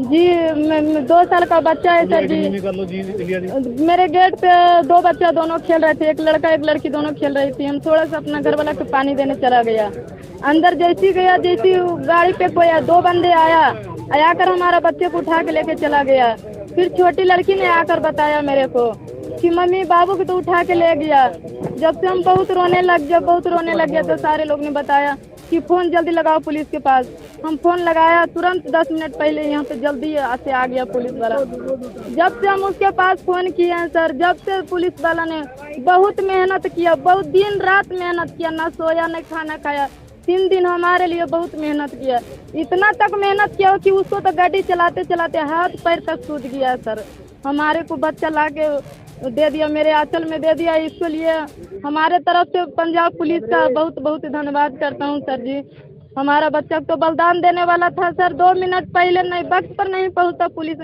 जी मैं- दो साल का बच्चा है सर जी। मेरे गेट पे दो बच्चा दोनों खेल रहे थे एक लड़का एक लड़की दोनों खेल रही थी। हम थोड़ा सा अपना घर वाला को पानी देने चला गया। अंदर जैसी गया जैसी गाड़ी पे कोई दो बंदे आया। आकर हमारा बच्चे को उठा के लेके चला गया। फिर छोटी लड़की ने आकर बताया मेरे को कि मम्मी बाबू को तो उठा के ले गया। जब से हम बहुत रोने लग जब बहुत रोने लग गया तो सारे लोग ने बताया। कि फ़ोन जल्दी लगाओ पुलिस के पास। हम फ़ोन लगाया, तुरंत दस मिनट पहले यहाँ पे जल्दी से आ गया पुलिस वाला। जब से हम उसके पास फ़ोन किए हैं सर, जब से पुलिस वाला ने बहुत मेहनत किया, बहुत दिन रात मेहनत किया, ना सोया, ना खाना खाया, तीन दिन हमारे लिए बहुत मेहनत किया। इतना तक मेहनत किया कि उसको तो गाड़ी चलाते चलाते हाथ पैर तक सूझ गया सर। हमारे को बच्चा ला दे दिया मेरे आंचल में दे दिया। इसके लिए हमारे तरफ़ से पंजाब पुलिस का बहुत बहुत धन्यवाद करता हूँ सर जी। हमारा बच्चा तो बलिदान देने वाला था सर। दो मिनट पहले नहीं वक्त पर नहीं पहुँचा पुलिस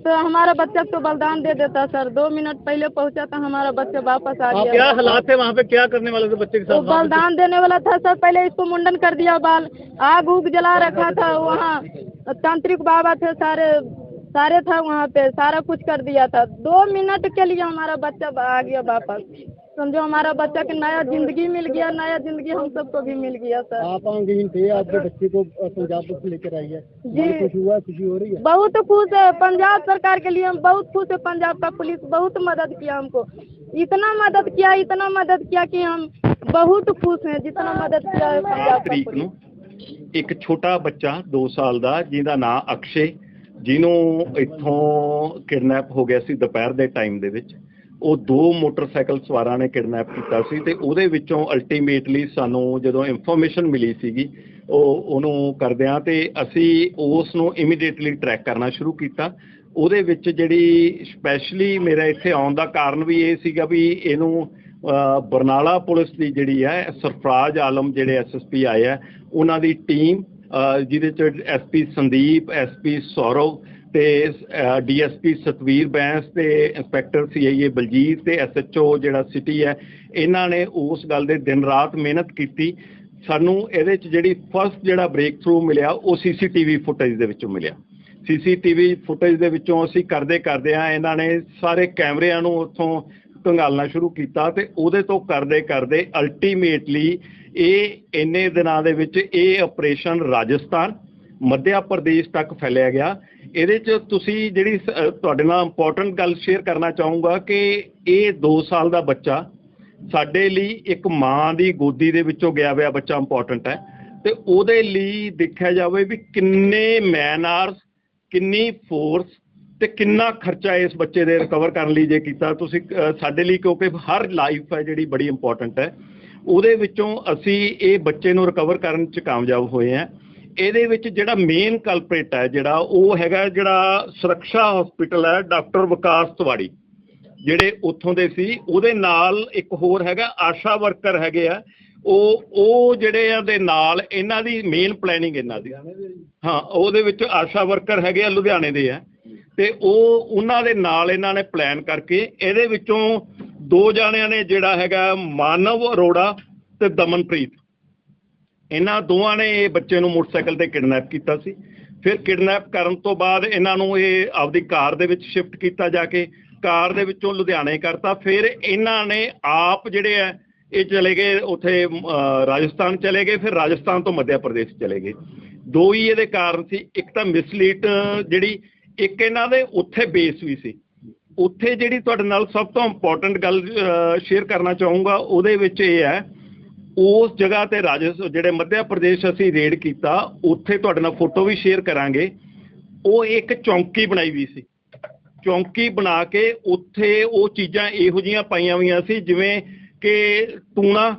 तो हमारा बच्चा तो बलिदान दे देता सर। दो मिनट पहले पहुँचा तो हमारा बच्चा वापस आ गया। क्या हालात है वहाँ पे? क्या करने वाले थे बच्चे के साथ बलिदान देने वाला था सर। पहले इसको मुंडन कर दिया बाल। आग उग जला रखा था वहाँ। तांत्रिक बाबा थे सारे। सारे था वहाँ पे सारा कुछ कर दिया था। दो मिनट के लिए हमारा बच्चा आ गया वापस। समझो हमारा बच्चा की नया ज़िंदगी मिल गया नया ज़िंदगी हम सबको भी मिल गया सर। आप थे आपके बच्चे को पंजाब लेकर आई है। जी। खुश हुआ खुशी हो रही है? बहुत खुश है। पंजाब सरकार के लिए हम बहुत खुश है। पंजाब का पुलिस बहुत मदद किया हमको। इतना मदद किया इतना मदद किया कि हम बहुत खुश हैं जितना मदद किया है पंजाब का पुलिस। एक छोटा बच्चा दो साल का ज़िंदा नाम अक्षय। ਜਿਹਨੂੰ ਇੱਥੋਂ ਕਿਡਨੈਪ ਹੋ ਗਿਆ ਸੀ ਦੁਪਹਿਰ ਦੇ ਟਾਈਮ ਦੇ ਵਿੱਚ, ਉਹ ਦੋ ਮੋਟਰਸਾਈਕਲ ਸਵਾਰਾਂ ਨੇ ਕਿਡਨੈਪ ਕੀਤਾ ਸੀ ਤੇ ਉਹਦੇ ਵਿੱਚੋਂ ਅਲਟੀਮੇਟਲੀ ਸਾਨੂੰ ਜਦੋਂ ਇਨਫੋਰਮੇਸ਼ਨ ਮਿਲੀ ਸੀਗੀ, ਉਹ ਉਹਨੂੰ ਕਰਦਿਆਂ ਤੇ ਅਸੀਂ ਉਸ ਨੂੰ ਇਮੀਡੀਏਟਲੀ ਟਰੈਕ ਕਰਨਾ ਸ਼ੁਰੂ ਕੀਤਾ। ਉਹਦੇ ਵਿੱਚ ਜਿਹੜੀ ਸਪੈਸ਼ਲੀ ਮੇਰਾ ਇੱਥੇ ਆਉਣ ਦਾ ਕਾਰਨ ਵੀ ਇਹ ਸੀਗਾ ਵੀ ਇਹਨੂੰ ਬਰਨਾਲਾ ਪੁਲਿਸ ਦੀ ਜਿਹੜੀ ਹੈ, ਸਰਫਰਾਜ਼ ਆਲਮ ਜਿਹੜੇ ਐਸਐਸਪੀ ਆਏ ਆ, ਉਹਨਾਂ ਦੀ ਟੀਮ ਜਿਹਦੇ ਚ ਐਸਪੀ ਸੰਦੀਪ ਐਸਪੀ ਸੌਰਵ ਤੇ ਡੀਐਸਪੀ ਸਤਵੀਰ ਬੈਂਸ ਤੇ ਇੰਸਪੈਕਟਰ ਸੀਆਈਏ ਬਲਜੀਤ ਤੇ ਐਸਐਚਓ ਜਿਹੜਾ ਸਿਟੀ ਹੈ, ਇਹਨਾਂ ਨੇ ਉਸ ਗੱਲ ਦੇ ਦਿਨ ਰਾਤ ਮਿਹਨਤ ਕੀਤੀ। ਸਾਨੂੰ ਇਹਦੇ ਚ ਜਿਹੜੀ ਫਸਟ ਜਿਹੜਾ ਬ੍ਰੇਕ ਥਰੂ ਮਿਲਿਆ, ਉਹ ਸੀਸੀਟੀਵੀ ਫੁਟੇਜ ਦੇ ਵਿੱਚੋਂ ਮਿਲਿਆ। ਸੀਸੀਟੀਵੀ ਫੁਟੇਜ ਦੇ ਵਿੱਚੋਂ ਅਸੀਂ ਕਰਦੇ ਕਰਦੇ ਆ ਇਹਨਾਂ ਨੇ ਸਾਰੇ ਕੈਮਰਿਆਂ ਨੂੰ ਉੱਥੋਂ ਕੰਗਾਲਣਾ ਸ਼ੁਰੂ ਕੀਤਾ ਤੇ ਉਹਦੇ ਤੋਂ ਕਰਦੇ ਕਰਦੇ ਅਲਟੀਮੇਟਲੀ ਇਹ ਇੰਨੇ ਦਿਨਾਂ ਦੇ ਵਿੱਚ ਇਹ ਆਪਰੇਸ਼ਨ ਰਾਜਸਥਾਨ, ਮੱਧਿਆ ਪ੍ਰਦੇਸ਼ ਤੱਕ ਫੈਲਿਆ ਗਿਆ। ਇਹਦੇ ਚ ਤੁਸੀਂ ਜਿਹੜੀ ਸ- ਤੁਹਾਡੇ ਨਾਲ ਇੰਪੋਰਟੈਂਟ ਗੱਲ ਸ਼ੇਅਰ ਕਰਨਾ ਚਾਹੂੰਗਾ ਕਿ ਇਹ 2 ਸਾਲ ਦਾ ਬੱਚਾ ਸਾਡੇ ਲਈ ਇੱਕ ਮਾਂ ਦੀ ਗੋਦੀ ਦੇ ਵਿੱਚੋਂ ਗਿਆ ਹੋਇਆ ਬੱਚਾ ਇੰਪੋਰਟੈਂਟ ਹੈ। ਤੇ ਉਹਦੇ ਲਈ ਦੇਖਿਆ ਜਾਵੇ ਵੀ ਕਿੰਨੇ ਮੈਨ ਆਰਸ ਕਿੰਨੀ ਫੋਰਸ ਤੇ ਕਿੰਨਾ ਖਰਚਾ ਇਸ ਬੱਚੇ ਦੇ ਰਿਕਵਰ ਕਰਨ ਲਈ ਜੇ ਕੀਤਾ ਤੁਸੀਂ ਸਾਡੇ ਲਈ ਕਿਉਂਕਿ ਹਰ ਲਾਈਫ ਹੈ ਜਿਹੜੀ ਬੜੀ ਇੰਪੋਰਟੈਂਟ ਹੈ। ਉਹਦੇ ਵਿੱਚੋਂ ਅਸੀਂ ਇਹ ਬੱਚੇ ਨੂੰ ਰਿਕਵਰ ਕਰਨ ਚ ਕਾਮਯਾਬ ਹੋਏ ਆ ਇਹਦੇ ਵਿੱਚ ਜਿਹੜਾ ਮੇਨ ਕਲਪਰੇਟ ਹੈ ਜਿਹੜਾ ਉਹ ਹੈਗਾ ਜਿਹੜਾ ਸੁਰੱਖਿਆ ਹਸਪੀਟਲ ਹੈ ਡਾਕਟਰ ਵਿਕਾਸ ਤਿਵਾੜੀ ਜਿਹੜੇ ਉੱਥੋਂ ਦੇ ਸੀ। ਉਹਦੇ ਨਾਲ ਇੱਕ ਹੋਰ ਹੈਗਾ ਆਸ਼ਾ ਵਰਕਰ ਹੈਗੇ ਆ। ਉਹ ਉਹ ਜਿਹੜੇ ਆ ਦੇ ਨਾਲ ਇਹਨਾਂ ਦੀ ਮੇਨ ਪਲੈਨਿੰਗ ਇਹਨਾਂ ਦੀ। ਹਾਂ ਉਹਦੇ ਵਿੱਚ ਆਸ਼ਾ ਵਰਕਰ ਹੈਗੇ ਆ ਲੁਧਿਆਣੇ ਦੇ ਆ। ਤੇ ਉਹ ਉਹਨਾਂ ਦੇ ਨਾਲ ਇਹਨਾਂ ਨੇ ਪਲਾਨ ਕਰਕੇ ਇਹਦੇ ਵਿੱਚੋਂ ਦੋ ਜਾਣਿਆਂ ਨੇ ਜਿਹੜਾ ਹੈਗਾ ਮਾਨਵ ਅਰੋੜਾ ਤੇ ਦਮਨਪ੍ਰੀਤ। ਇਹਨਾਂ ਦੋਵਾਂ ਨੇ ਇਹ ਬੱਚੇ ਨੂੰ ਮੋਟਰਸਾਈਕਲ ਤੇ ਕਿਡਨੈਪ ਕੀਤਾ ਸੀ। ਫਿਰ ਕਿਡਨੈਪ ਕਰਨ ਤੋਂ ਬਾਅਦ ਇਹਨਾਂ ਨੂੰ ਇਹ ਆਪਦੀ ਕਾਰ ਦੇ ਵਿੱਚ ਸ਼ਿਫਟ ਕੀਤਾ ਜਾ ਕੇ, ਕਾਰ ਦੇ ਵਿੱਚੋਂ ਲੁਧਿਆਣੇ ਕਰਤਾ। ਫਿਰ ਇਹਨਾਂ ਨੇ ਆਪ ਜਿਹੜੇ ਆ, ਇਹ ਚਲੇ ਗਏ ਉੱਥੇ ਰਾਜਸਥਾਨ ਚਲੇ ਗਏ। ਫਿਰ ਰਾਜਸਥਾਨ ਤੋਂ ਮੱਧ ਪ੍ਰਦੇਸ਼ ਚਲੇ ਗਏ। ਦੋ ਹੀ ਇਹਦੇ ਕਾਰਨ ਸੀ। ਇੱਕ ਤਾਂ ਮਿਸਲੀਟ ਜਿਹੜੀ, ਇੱਕ ਇਹਨਾਂ ਦੇ ਉੱਥੇ ਬੇਸ ਵੀ ਸੀ। ਉੱਥੇ ਜਿਹੜੀ ਤੁਹਾਡੇ ਨਾਲ ਸਭ ਤੋਂ ਇੰਪੋਰਟੈਂਟ ਗੱਲ ਸ਼ੇਅਰ ਕਰਨਾ ਚਾਹੂੰਗਾ, ਉਹਦੇ ਵਿੱਚ ਇਹ ਹੈ, ਉਸ ਜਗ੍ਹਾ ਤੇ ਰਾਜਸ, ਜਿਹੜੇ ਮੱਧ ਪ੍ਰਦੇਸ਼ ਅਸੀਂ ਰੇਡ ਕੀਤਾ, ਉੱਥੇ ਤੁਹਾਡੇ ਨਾਲ ਫੋਟੋ ਵੀ ਸ਼ੇਅਰ ਕਰਾਂਗੇ। ਉਹ ਇੱਕ ਚੌਂਕੀ ਬਣਾਈ ਵੀ ਸੀ। ਚੌਂਕੀ ਬਣਾ ਕੇ ਉੱਥੇ ਉਹ ਚੀਜ਼ਾਂ ਇਹੋ ਜੀਆਂ ਪਾਈਆਂ ਹੋਈਆਂ ਸੀ, ਜਿਵੇਂ ਕਿ ਟੂਣਾ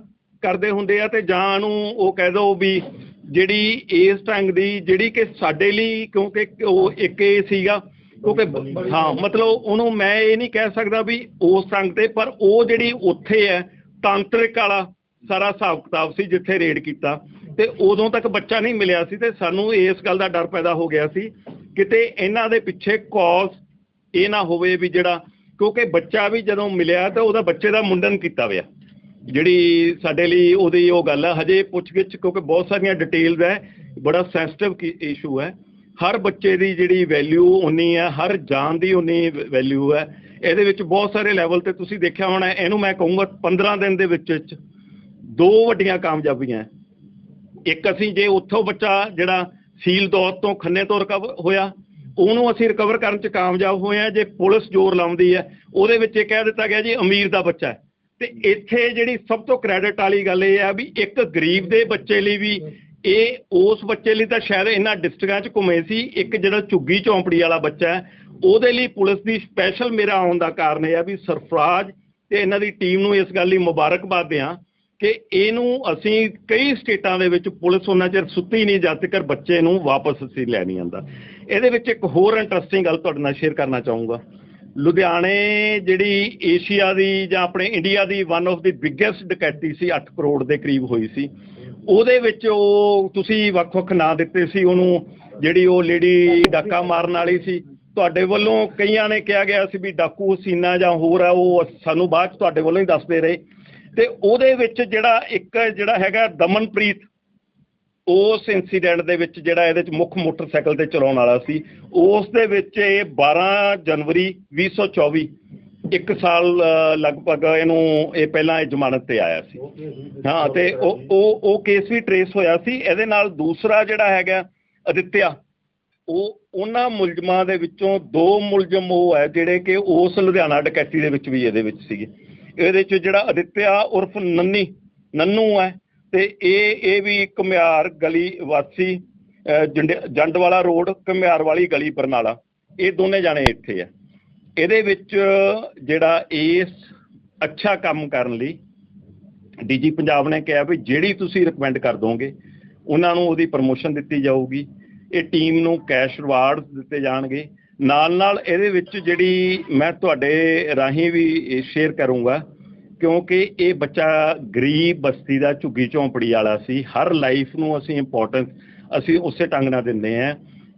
ਕਰਦੇ ਹੁੰਦੇ ਆ ਤੇ ਜਾਂ ਨੂੰ ਉਹ ਕਹਿ ਦੋ ਵੀ ਜਿਹੜੀ ਇਸ ਢੰਗ ਦੀ, ਜਿਹੜੀ ਕਿ ਸਾਡੇ ਲਈ, ਕਿਉਂਕਿ ਉਹ ਇੱਕ ਇਹ ਸੀਗਾ ਕਿਉਂਕਿ ਹਾਂ ਮਤਲਬ ਉਹਨੂੰ ਮੈਂ ਇਹ ਨਹੀਂ ਕਹਿ ਸਕਦਾ ਵੀ ਉਸ ਢੰਗ ਤੇ ਪਰ ਉਹ ਜਿਹੜੀ ਉੱਥੇ ਹੈ ਤਾਂਤਰਿਕ ਵਾਲਾ ਸਾਰਾ ਹਿਸਾਬ ਕਿਤਾਬ ਸੀ ਜਿੱਥੇ ਰੇਡ ਕੀਤਾ। ਤੇ ਉਦੋਂ ਤੱਕ ਬੱਚਾ ਨਹੀਂ ਮਿਲਿਆ ਸੀ ਤੇ ਸਾਨੂੰ ਇਸ ਗੱਲ ਦਾ ਡਰ ਪੈਦਾ ਹੋ ਗਿਆ ਸੀ। ਕਿਤੇ ਇਹਨਾਂ ਦੇ ਪਿੱਛੇ ਕੌਜ਼ ਇਹ ਨਾ ਹੋਵੇ ਵੀ ਜਿਹੜਾ ਕਿਉਂਕਿ ਬੱਚਾ ਵੀ ਜਦੋਂ ਮਿਲਿਆ ਤਾਂ ਉਹਦਾ ਬੱਚੇ ਦਾ ਮੁੰਡਨ ਕੀਤਾ ਹੋਇਆ। ਜਿਹੜੀ ਸਾਡੇ ਲਈ ਉਹਦੀ ਉਹ ਗੱਲ ਹੈ ਹਜੇ ਪੁੱਛਗਿੱਛ ਕਿਉਂਕਿ ਬਹੁਤ ਸਾਰੀਆਂ ਡਿਟੇਲਸ ਹੈ ਬੜਾ ਸੈਂਸਿਟਿਵ ਇਸ਼ੂ ਹੈ। ਹਰ ਬੱਚੇ ਦੀ ਜਿਹੜੀ ਵੈਲਿਊ ਉਨੀ ਹੈ, ਹਰ ਜਾਨ ਦੀ ਉਨੀ ਵੈਲਿਊ ਹੈ। ਇਹਦੇ ਵਿੱਚ ਬਹੁਤ ਸਾਰੇ ਲੈਵਲ ਤੇ ਤੁਸੀਂ ਦੇਖਿਆ ਹੋਣਾ, ਇਹਨੂੰ ਮੈਂ ਕਹੂੰਗਾ 15 ਦਿਨ ਦੇ ਵਿੱਚ ਵਿੱਚ ਦੋ ਵੱਡੀਆਂ ਕਾਮਯਾਬੀਆਂ ਇੱਕ ਅਸੀਂ ਜੇ ਉੱਥੋਂ ਬੱਚਾ ਜਿਹੜਾ ਸੀਲ ਦੌਰ ਤੋਂ ਖੰਨੇ ਤੋਂ ਰਿਕਵਰ ਹੋਇਆ, ਉਹਨੂੰ ਅਸੀਂ ਰਿਕਵਰ ਕਰਨ ਚ ਕਾਮਯਾਬ ਹੋਏ ਆ ਜੇ ਪੁਲਿਸ ਜ਼ੋਰ ਲਾਉਂਦੀ ਹੈ, ਉਹਦੇ ਵਿੱਚ ਇਹ ਕਹਿ ਦਿੱਤਾ ਗਿਆ ਜੀ ਅਮੀਰ ਦਾ ਬੱਚਾ ਹੈ। ਤੇ ਇੱਥੇ ਜਿਹੜੀ ਸਭ ਤੋਂ ਕ੍ਰੈਡਿਟ ਵਾਲੀ ਗੱਲ ਇਹ ਆ ਵੀ ਇੱਕ ਗਰੀਬ ਦੇ ਬੱਚੇ ਲਈ ਵੀ ਇਹ ਉਸ ਬੱਚੇ ਲਈ ਤਾਂ ਸ਼ਾਇਦ ਇਹਨਾਂ ਡਿਸਟ੍ਰਿਕਟਾਂ 'ਚ ਘੁੰਮੇ ਸੀ। ਇੱਕ ਜਿਹੜਾ ਝੁੱਗੀ ਝੌਂਪੜੀ ਵਾਲਾ ਬੱਚਾ ਹੈ, ਉਹਦੇ ਲਈ ਪੁਲਿਸ ਦੀ ਸਪੈਸ਼ਲ ਮੇਰਾ ਆਉਣ ਦਾ ਕਾਰਨ ਇਹ ਆ ਵੀ ਸਰਫਰਾਜ਼ ਤੇ ਇਹਨਾਂ ਦੀ ਟੀਮ ਨੂੰ ਇਸ ਗੱਲ ਲਈ ਮੁਬਾਰਕਬਾਦ ਦਿਆਂ ਕਿ ਇਹਨੂੰ ਅਸੀਂ ਕਈ ਸਟੇਟਾਂ ਦੇ ਵਿੱਚ ਪੁਲਿਸ ਉਹਨਾਂ ਚਿਰ ਸੁੱਤੀ ਨਹੀਂ, ਜਦ ਤੱਕ ਬੱਚੇ ਨੂੰ ਵਾਪਸ ਅਸੀਂ ਲੈ ਨਹੀਂ ਆਂਦਾ। ਇਹਦੇ ਵਿੱਚ ਇੱਕ ਹੋਰ ਇੰਟਰਸਟਿੰਗ ਗੱਲ ਤੁਹਾਡੇ ਨਾਲ ਸ਼ੇਅਰ ਕਰਨਾ ਚਾਹੂੰਗਾ। ਲੁਧਿਆਣੇ ਜਿਹੜੀ ਏਸ਼ੀਆ ਦੀ ਜਾਂ ਆਪਣੇ ਇੰਡੀਆ ਦੀ ਵਨ ਆਫ ਦੀ ਬਿਗੇਸਟ ਡਕੈਤੀ ਸੀ 8 ਕਰੋੜ ਦੇ ਕਰੀਬ ਹੋਈ ਸੀ। ਉਹਦੇ ਵਿੱਚ ਉਹ ਤੁਸੀਂ ਵੱਖ-ਵੱਖ ਨਾਂ ਦਿੱਤੇ ਸੀ, ਉਹਨੂੰ ਜਿਹੜੀ ਉਹ ਲੇਡੀ ਡਾਕਾ ਮਾਰਨ ਵਾਲੀ ਸੀ। ਤੁਹਾਡੇ ਵੱਲੋਂ ਕਈਆਂ ਨੇ ਕਿਹਾ ਗਿਆ ਸੀ ਵੀ ਡਾਕੂ ਸੀਨਾ ਜਾਂ ਹੋਰ ਆ, ਉਹ ਸਾਨੂੰ ਬਾਅਦ ਚ ਤੁਹਾਡੇ ਵੱਲੋਂ ਹੀ ਦੱਸਦੇ ਰਹੇ। ਤੇ ਉਹਦੇ ਵਿੱਚ ਜਿਹੜਾ ਇੱਕ ਜਿਹੜਾ ਹੈਗਾ ਦਮਨਪ੍ਰੀਤ, ਉਸ ਇਨਸੀਡੈਂਟ ਦੇ ਵਿੱਚ ਜਿਹੜਾ ਇਹਦੇ ਚ ਮੁੱਖ ਮੋਟਰਸਾਈਕਲ ਤੇ ਚਲਾਉਣ ਵਾਲਾ ਸੀ, ਉਸ ਦੇ ਵਿੱਚ ਇਹ 12 ਜਨਵਰੀ 2024 ਇੱਕ ਸਾਲ ਲਗਭਗ ਇਹਨੂੰ ਇਹ ਪਹਿਲਾਂ ਇਹ ਜ਼ਮਾਨਤ ਤੇ ਆਇਆ ਸੀ। ਹਾਂ ਤੇ ਉਹ ਉਹ ਉਹ ਕੇਸ ਵੀ ਟਰੇਸ ਹੋਇਆ ਸੀ। ਇਹਦੇ ਨਾਲ ਦੂਸਰਾ ਜਿਹੜਾ ਹੈਗਾ ਅਦਿੱਤਿਆ ਉਹ ਉਹਨਾਂ ਮੁਲਜ਼ਮਾਂ ਦੇ ਵਿੱਚੋਂ ਦੋ ਮੁਲਜ਼ਮ ਉਹ ਹੈ ਜਿਹੜੇ ਕਿ ਉਸ ਲੁਧਿਆਣਾ ਡਕੈਤੀ ਦੇ ਵਿੱਚ ਵੀ ਇਹਦੇ ਵਿੱਚ ਸੀਗੇ। ਇਹਦੇ ਚ ਜਿਹੜਾ ਅਦਿੱਤਿਆ ਉਰਫ ਨੰਨੀ ਨੰਨੂ ਹੈ ਤੇ ਇਹ ਇਹ ਵੀ ਘੁਮਿਆਰ ਗਲੀ ਵਾਸੀ ਜੰਡ- ਜੰਡਵਾਲਾ ਰੋਡ ਘੁਮਿਆਰ ਵਾਲੀ ਗਲੀ ਬਰਨਾਲਾ। ਇਹ ਦੋਨੇ ਜਾਣੇ ਇੱਥੇ ਆ। ਇਹਦੇ ਵਿੱਚ ਜਿਹੜਾ ਇਸ ਅੱਛਾ ਕੰਮ ਕਰਨ ਲਈ ਡੀਜੀ ਪੰਜਾਬ ਨੇ ਕਿਹਾ ਵੀ ਜਿਹੜੀ ਤੁਸੀਂ ਰეკਮੈਂਡ ਕਰ ਦੋਗੇ, ਉਹਨਾਂ ਨੂੰ ਉਹਦੀ ਪ੍ਰਮੋਸ਼ਨ ਦਿੱਤੀ ਜਾਊਗੀ। ਇਹ ਟੀਮ ਨੂੰ ਕੈਸ਼ ਰਿਵਾਰਡ ਦਿੱਤੇ ਜਾਣਗੇ। ਨਾਲ ਨਾਲ ਇਹਦੇ ਵਿੱਚ ਜਿਹੜੀ ਮੈਂ ਤੁਹਾਡੇ ਰਾਹੀਂ ਵੀ ਸ਼ੇਅਰ ਕਰੂੰਗਾ, ਕਿਉਂਕਿ ਇਹ ਬੱਚਾ ਗਰੀਬ ਬਸਤੀ ਦਾ ਝੁੱਗੀ ਝੌਂਪੜੀ ਵਾਲਾ ਸੀ। ਹਰ ਲਾਈਫ ਨੂੰ ਅਸੀਂ ਇੰਪੋਰਟੈਂਸ ਅਸੀਂ ਉਸੇ ਢੰਗ ਨਾਲ ਦਿੰਦੇ ਆ